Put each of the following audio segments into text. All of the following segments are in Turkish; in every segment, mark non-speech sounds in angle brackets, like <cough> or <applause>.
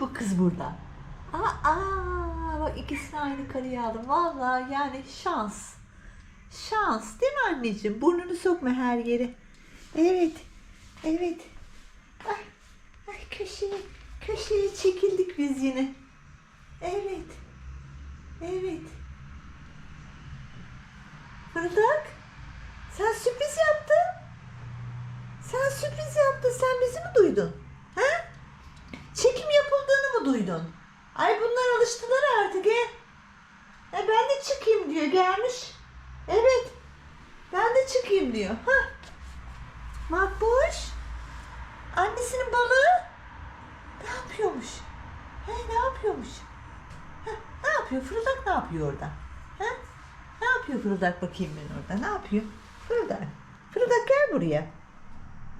Bu kız burada. Aa, aa bak ikisini aynı kareye aldım. Vallahi yani şans. Şans değil mi anneciğim? Burnunu sokma her yere. Evet. Evet. Ay, ay köşeye, köşeye çekildik biz yine. Evet. Evet. Fırıldak. Sen sürpriz yaptın. Sen sürpriz yaptın. Sen bizi mi duydun? Duydun? Ay bunlar alıştılar artık he. E ben de çıkayım diyor gelmiş. Evet. Ben de çıkayım diyor. Ha. Makbuş. Annesinin balığı. Ne yapıyormuş? He ne yapıyormuş? Ha, ne yapıyor? Fırıldak ne yapıyor orada? Ha? Ne yapıyor Fırıldak bakayım ben orada? Ne yapıyor? Fırıldak. Fırıldak gel buraya.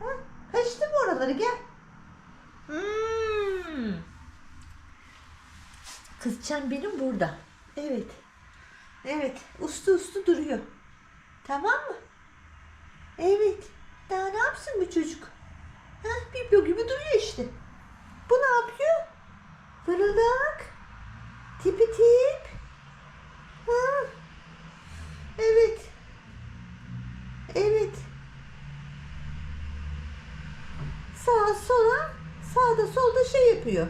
Ha? Kaçtı mı oraları gel. Kızcan benim burada. Evet. Evet. Uslu uslu duruyor. Tamam mı? Evet. Daha ne yapsın bu çocuk? Ha, biblo gibi duruyor işte. Bu ne yapıyor? Fırıldak. Tipi tip. Ha. Evet. Evet. Sağa sola, sağda solda şey yapıyor.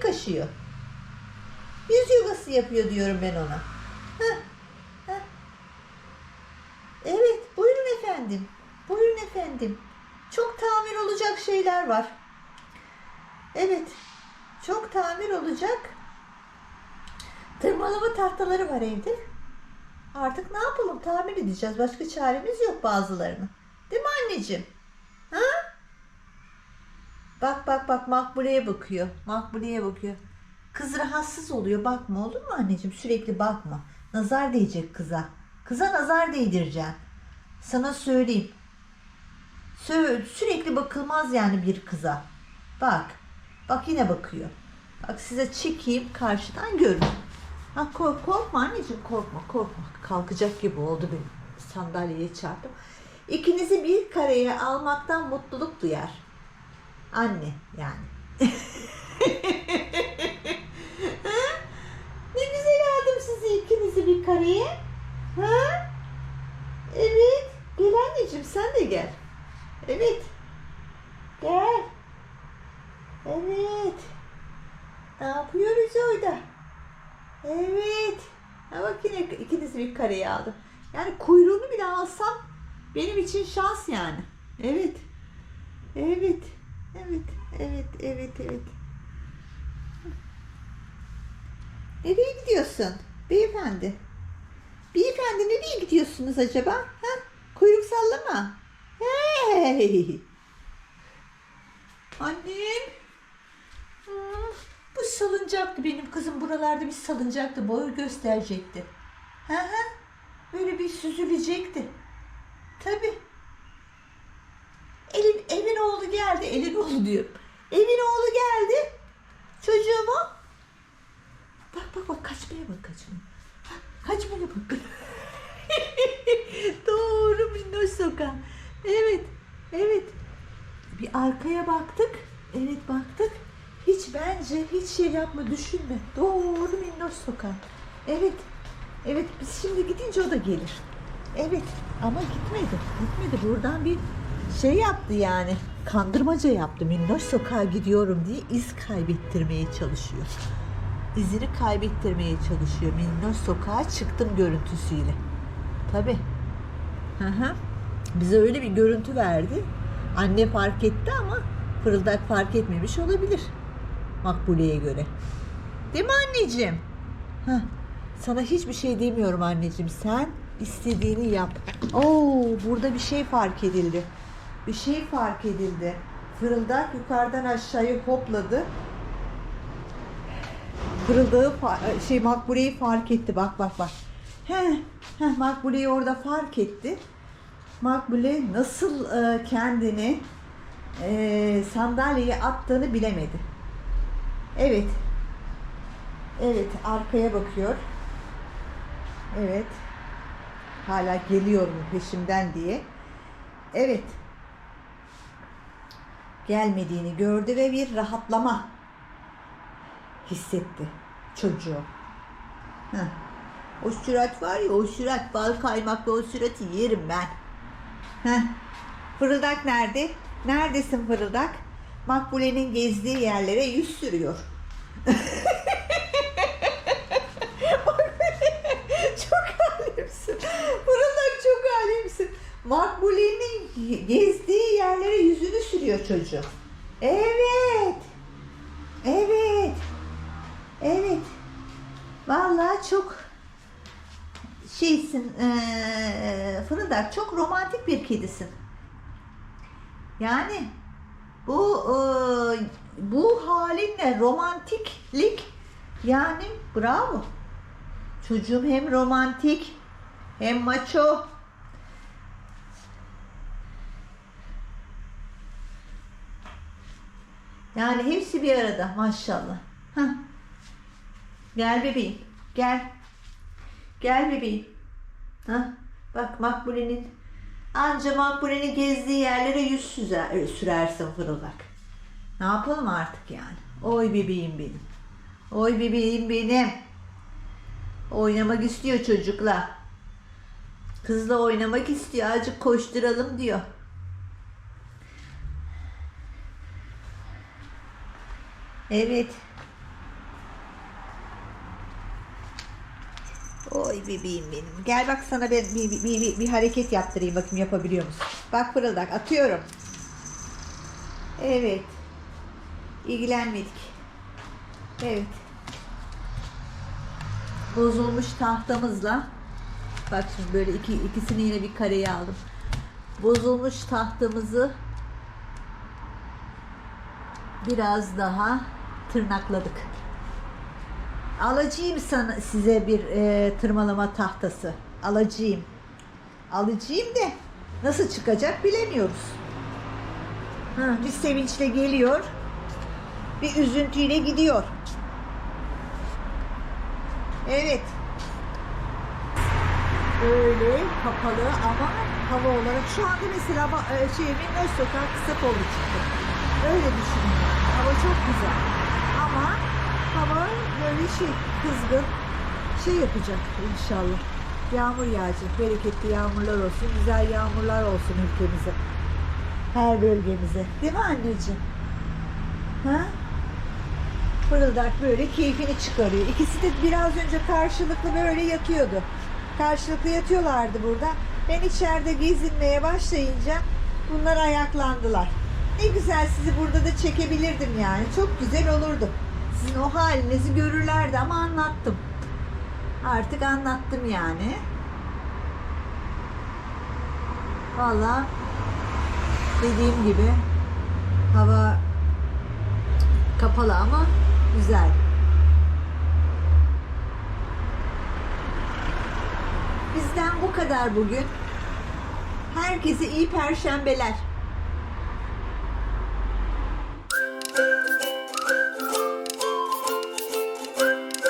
Kaşıyor. Yüz yogası yapıyor diyorum ben ona. Heh, heh. Evet, buyurun efendim. Buyurun efendim. Çok tamir olacak şeyler var. Evet, çok tamir olacak. Tırmalama tahtaları var evde. Artık ne yapalım? Tamir edeceğiz. Başka çaremiz yok bazılarını. Değil mi anneciğim? Bak bak bak Makbule'ye bakıyor. Makbule'ye bakıyor. Kız rahatsız oluyor. Bakma olur mu anneciğim? Sürekli bakma. Nazar değecek kıza. Kıza nazar değdireceksin. Sana söyleyeyim. Sö- sürekli bakılmaz yani bir kıza. Bak. Bak yine bakıyor. Bak size çekeyim karşıdan görün. Ha kork, korkma anneciğim korkma korkma. Kalkacak gibi oldu benim. Sandalyeye çarptım. İkinizi bir kareye almaktan mutluluk duyar. Anne yani. <laughs> Ne güzel aldım sizi ikinizi bir kareye. Ha? Evet. Gel anneciğim sen de gel. Evet. Gel. Evet. Ne yapıyoruz orada? Evet. Ha bak yine ikinizi bir kareye aldım. Yani kuyruğunu bile alsam benim için şans yani. Evet. Evet. Evet. Evet. Evet. Evet. Nereye gidiyorsun? Beyefendi. Beyefendi nereye gidiyorsunuz acaba? Ha? Kuyruk sallama. Hey. Annem. Bu salıncaktı benim kızım. Buralarda bir salıncaktı. Boy gösterecekti. Hı hı. Böyle bir süzülecekti. Tabii. Elin, evin oğlu geldi. Elin oğlu diyorum. Evin oğlu geldi. Çocuğumu. Bak bak bak kaçmaya bak kaçmaya. Kaçmaya bak. <laughs> Doğru minnoş sokağa. Evet. Evet. Bir arkaya baktık. Evet baktık. Hiç bence hiç şey yapma düşünme. Doğru minnoş sokağa. Evet. Evet biz şimdi gidince o da gelir. Evet ama gitmedi. Gitmedi. Buradan bir şey yaptı yani. Kandırmaca yaptı. Minnoş sokağa gidiyorum diye iz kaybettirmeye çalışıyor. İzini kaybettirmeye çalışıyor. Minnoş sokağa çıktım görüntüsüyle. Hı. Bize öyle bir görüntü verdi. Anne fark etti ama fırıldak fark etmemiş olabilir. Makbule'ye göre. Değil mi anneciğim? Heh. Sana hiçbir şey demiyorum anneciğim. Sen istediğini yap. Oo, burada bir şey fark edildi. Bir şey fark edildi. Fırıldak yukarıdan aşağıya hopladı. Fırıldağı fa- şey Makbule'yi fark etti. Bak bak bak. Heh, heh, Makbule'yi orada fark etti. Makbule nasıl e, kendini e, sandalyeye attığını bilemedi. Evet. Evet, arkaya bakıyor. Evet. Hala geliyorum peşimden diye. Evet. Gelmediğini gördü ve bir rahatlama hissetti çocuğu. Heh. O sürat var ya o sürat bal kaymakla o sürati yerim ben. Heh. Fırıldak nerede? Neredesin Fırıldak? Makbule'nin gezdiği yerlere yüz sürüyor. <laughs> çok alemsin. Fırıldak çok alemsin. Makbule'nin gezdiği yerlere sürüyor çocuk. Evet. Evet. Evet. Vallahi çok şeysin eee Fırıldak çok romantik bir kedisin. Yani bu eee, bu halinle romantiklik yani bravo. Çocuğum hem romantik hem maço. Yani hepsi bir arada maşallah. Hah. Gel bebeğim. Gel. Gel bebeğim. Ha? Bak Makbule'nin anca Makbule'nin gezdiği yerlere yüz süzer, sürersin fırıldak. Ne yapalım artık yani? Oy bebeğim benim. Oy bebeğim benim. Oynamak istiyor çocukla. Kızla oynamak istiyor. Azıcık koşturalım diyor. Evet. Oy bebeğim benim. Gel bak sana bir, bir, bir, bir, bir hareket yaptırayım bakayım yapabiliyor musun? Bak fırıldak atıyorum. Evet. İlgilenmedik. Evet. Bozulmuş tahtamızla bak şimdi böyle iki, ikisini yine bir kareye aldım. Bozulmuş tahtamızı biraz daha tırnakladık. Alacağım sana size bir e, tırmalama tahtası. Alacağım. Alacağım de nasıl çıkacak bilemiyoruz. Ha, bir sevinçle geliyor. Bir üzüntüyle gidiyor. Evet. Öyle kapalı ama hava olarak şu anda mesela e, şey Minnoş Sokak kısa kollu çıktı. Öyle düşünün. yani. Hava çok güzel. Ama hava böyle şey kızgın şey yapacak inşallah. Yağmur yağacak. Bereketli yağmurlar olsun. Güzel yağmurlar olsun ülkemize. Her bölgemize. Değil mi anneciğim? Ha? Fırıldak böyle keyfini çıkarıyor. İkisi de biraz önce karşılıklı böyle yatıyordu. Karşılıklı yatıyorlardı burada. Ben içeride gezinmeye başlayınca bunlar ayaklandılar. Ne güzel sizi burada da çekebilirdim yani. Çok güzel olurdu. Sizin o halinizi görürlerdi ama anlattım. Artık anlattım yani. Vallahi dediğim gibi hava kapalı ama güzel. Bizden bu kadar bugün. Herkese iyi perşembeler.